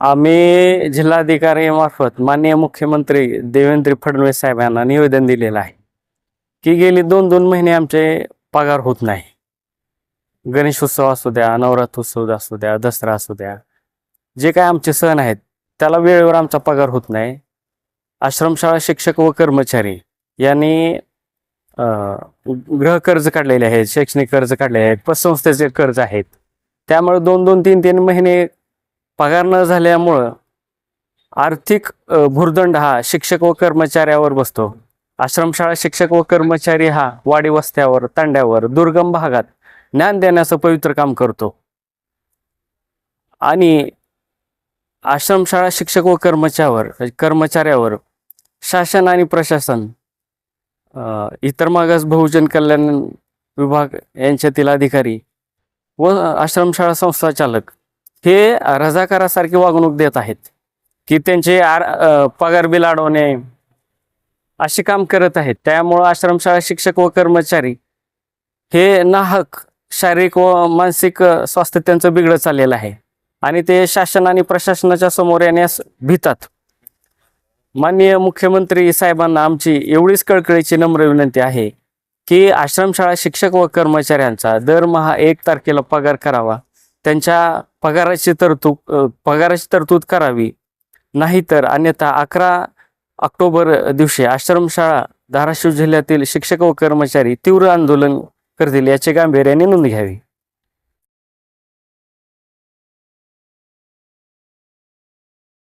आम्ही जिल्हाधिकारीमार्फत माननीय मुख्यमंत्री देवेंद्र फडणवीस साहेबांना निवेदन दिलेलं आहे की गेली दोन दोन महिने आमचे पगार होत नाही. गणेश उत्सव असू द्या नवरात्रोत्सव असू द्या दसरा असू द्या जे काय आमचे सण आहेत त्याला वेळेवर आमचा पगार होत नाही. आश्रमशाळा शिक्षक व कर्मचारी यांनी गृह कर्ज काढलेले आहेत शैक्षणिक कर्ज काढलेले आहेत पतसंस्थेचे कर्ज आहेत. त्यामुळे दोन दोन तीन तीन महिने पगार न झाल्यामुळं आर्थिक भुर्दंड हा शिक्षक व कर्मचाऱ्यावर बसतो. आश्रमशाळा शिक्षक व कर्मचारी हा वाडी वस्त्यावर तांड्यावर दुर्गम भागात ज्ञान देण्याचं पवित्र काम करतो. आणि आश्रमशाळा शिक्षक व कर्मचाऱ्यावर कर्मचाऱ्यावर शासन आणि प्रशासन इतर मागास बहुजन कल्याण विभाग यांच्यातील अधिकारी व आश्रमशाळा संस्था चालक हे रजाकारासारखी वागणूक देत आहेत की त्यांचे आर पगार बिल अडवणे असे काम करत आहेत. त्यामुळं आश्रमशाळा शिक्षक व कर्मचारी हे नाहक शारीरिक व मानसिक स्वास्थ्य त्यांचं बिघडत चाललेलं आहे. आणि ते शासन आणि प्रशासनाच्या समोर येण्यास भीतात. माननीय मुख्यमंत्री साहेबांना आमची एवढीच कळकळीची नम्र विनंती आहे की आश्रमशाळा शिक्षक व कर्मचाऱ्यांचा दरमहा एक तारखेला पगार करावा. त्यांच्या पगाराची तरतूद पगाराची तरतूद करावी. नाहीतर अन्यथा अकरा ऑक्टोबर दिवशी आश्रमशाळा धाराशिव जिल्ह्यातील शिक्षक व कर्मचारी तीव्र आंदोलन करतील याची गांभीर्याने नोंद घ्यावी.